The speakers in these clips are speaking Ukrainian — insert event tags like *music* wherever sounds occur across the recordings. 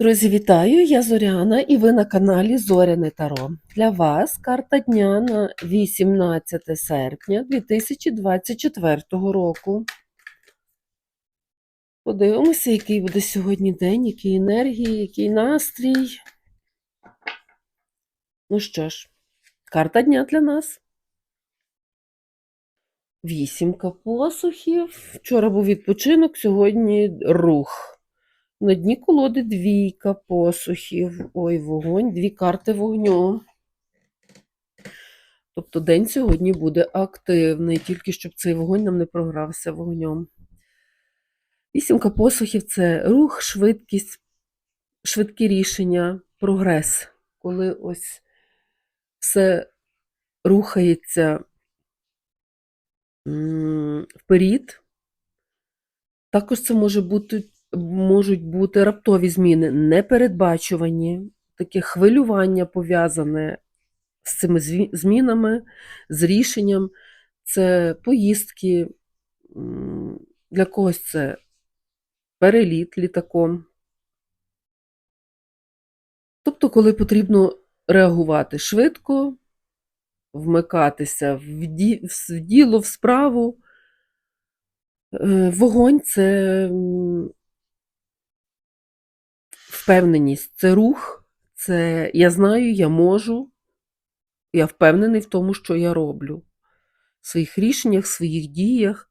Друзі, вітаю! Я Зоряна і ви на каналі Зоряне Таро. Для вас карта дня на 18 серпня 2024 року. Подивимося, який буде сьогодні день, які енергії, який настрій. Ну що ж, карта дня для нас. Вісімка посухів. Вчора був відпочинок, сьогодні рух. На дні колоди двійка посухів. Ой, вогонь, дві карти вогню. Тобто день сьогодні буде активний, тільки щоб цей вогонь нам не програвся вогнем. Вісімка посухів це рух, швидкість, швидкі рішення, прогрес. Коли ось все рухається вперед. Також це може бути можуть бути раптові зміни, непередбачувані, таке хвилювання пов'язане з цими змінами, з рішенням. Це поїздки, для когось це переліт літаком. Тобто, коли потрібно реагувати швидко, вмикатися в ді- в діло, в справу. Е, Вогонь це впевненість, це рух, це я знаю, я можу, я впевнений в тому, що я роблю, в своїх рішеннях, в своїх діях.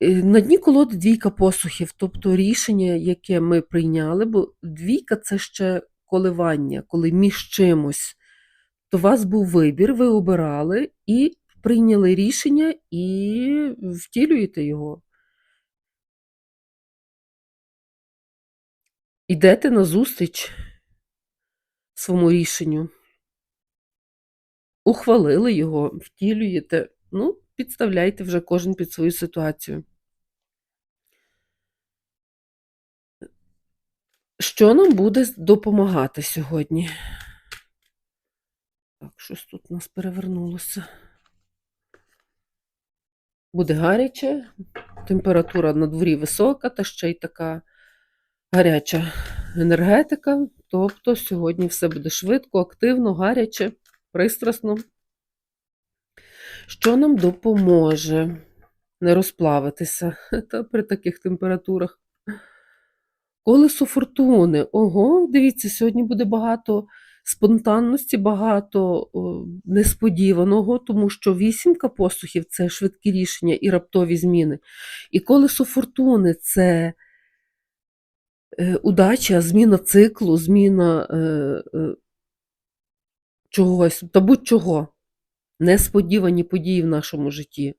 Е, На дні колоди двійка посухів, тобто рішення, яке ми прийняли, бо двійка це ще коливання, коли між чимось. То у вас був вибір, ви обирали і прийняли рішення і втілюєте його. Ідете назустріч своєму рішенню, ухвалили його, втілюєте. Ну, підставляйте вже кожен під свою ситуацію. Що нам буде допомагати сьогодні? Так, щось тут у нас перевернулося. Буде гаряче, температура на дворі висока, та ще й така гаряча енергетика. Тобто сьогодні все буде швидко, активно, гаряче, пристрасно. Що нам допоможе не розплавитися *laughs* та при таких температурах? Колесо фортуни. Ого, дивіться, сьогодні буде багато спонтанності, багато несподіваного, тому що вісімка посухів це швидкі рішення і раптові зміни. І колесо фортуни це удача, зміна циклу, зміна е, е, чогось, та будь-чого. Несподівані події в нашому житті,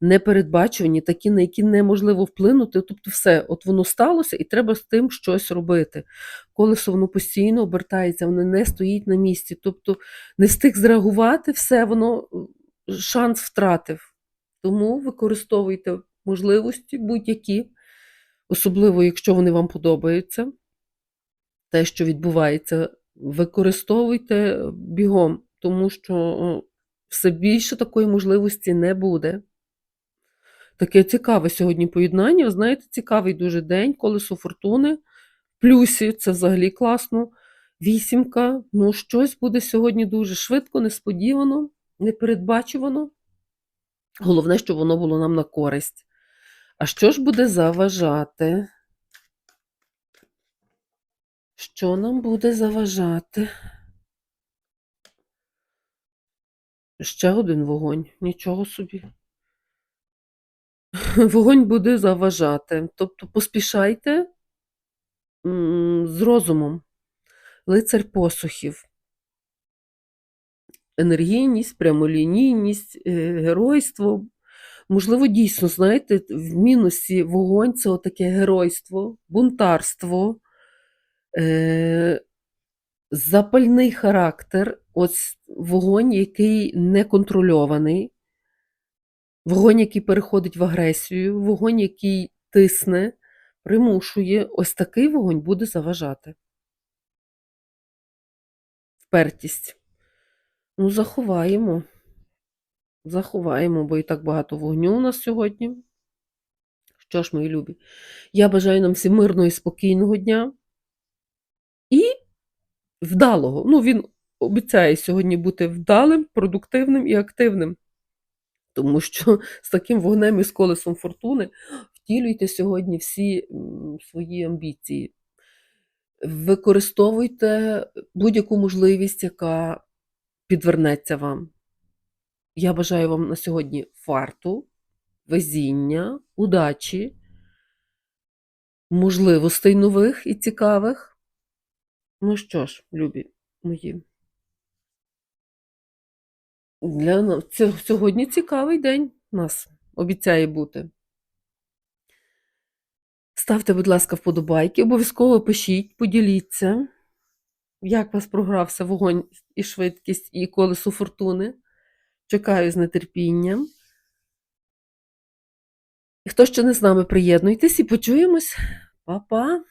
непередбачувані, такі, на які неможливо вплинути. Тобто, все, от воно сталося, і треба з тим щось робити. Колесо воно постійно обертається, воно не стоїть на місці. Тобто не встиг зреагувати, все, воно е, шанс втратив. Тому використовуйте можливості будь-які, особливо, якщо вони вам подобаються. Те, що відбувається, використовуйте бігом, тому що все більше такої можливості не буде. Таке цікаве сьогодні поєднання. Ви знаєте, цікавий дуже день, колесо фортуни. Плюсі це взагалі класно. Вісімка. Ну, щось буде сьогодні дуже швидко, несподівано, непередбачувано. Головне, щоб воно було нам на користь. А що ж буде заважати? Що нам буде заважати? Ще один вогонь. Нічого собі. *laughs* Вогонь буде заважати. Тобто поспішайте з розумом. Лицар посухів. Енергійність, прямолінійність, е, геройство. Можливо, дійсно, знаєте, в мінусі вогонь це отаке геройство, бунтарство, е, запальний характер, ось вогонь, який неконтрольований, вогонь, який переходить в агресію, вогонь, який тисне, примушує, ось такий вогонь буде заважати. Впертість. Ну, заховаємо. Заховаємо, бо і так багато вогню у нас сьогодні. Що ж, мої любі, я бажаю нам всім мирного і спокійного дня. і вдалого. Ну, він обіцяє сьогодні бути вдалим, продуктивним і активним. Тому що з таким вогнем і з колесом фортуни втілюйте сьогодні всі свої амбіції. Використовуйте будь-яку можливість, яка підвернеться вам. Я бажаю вам на сьогодні фарту, везіння, удачі, можливостей нових і цікавих. Ну що ж, любі мої. Для на- це- сьогодні цікавий день нас обіцяє бути. Ставте, будь ласка, вподобайки, обов'язково пишіть, поділіться, як вас програвся вогонь і швидкість, і колесо фортуни. Чекаю з нетерпінням. Хто ще не з нами, приєднуйтесь і почуємось. Па-па!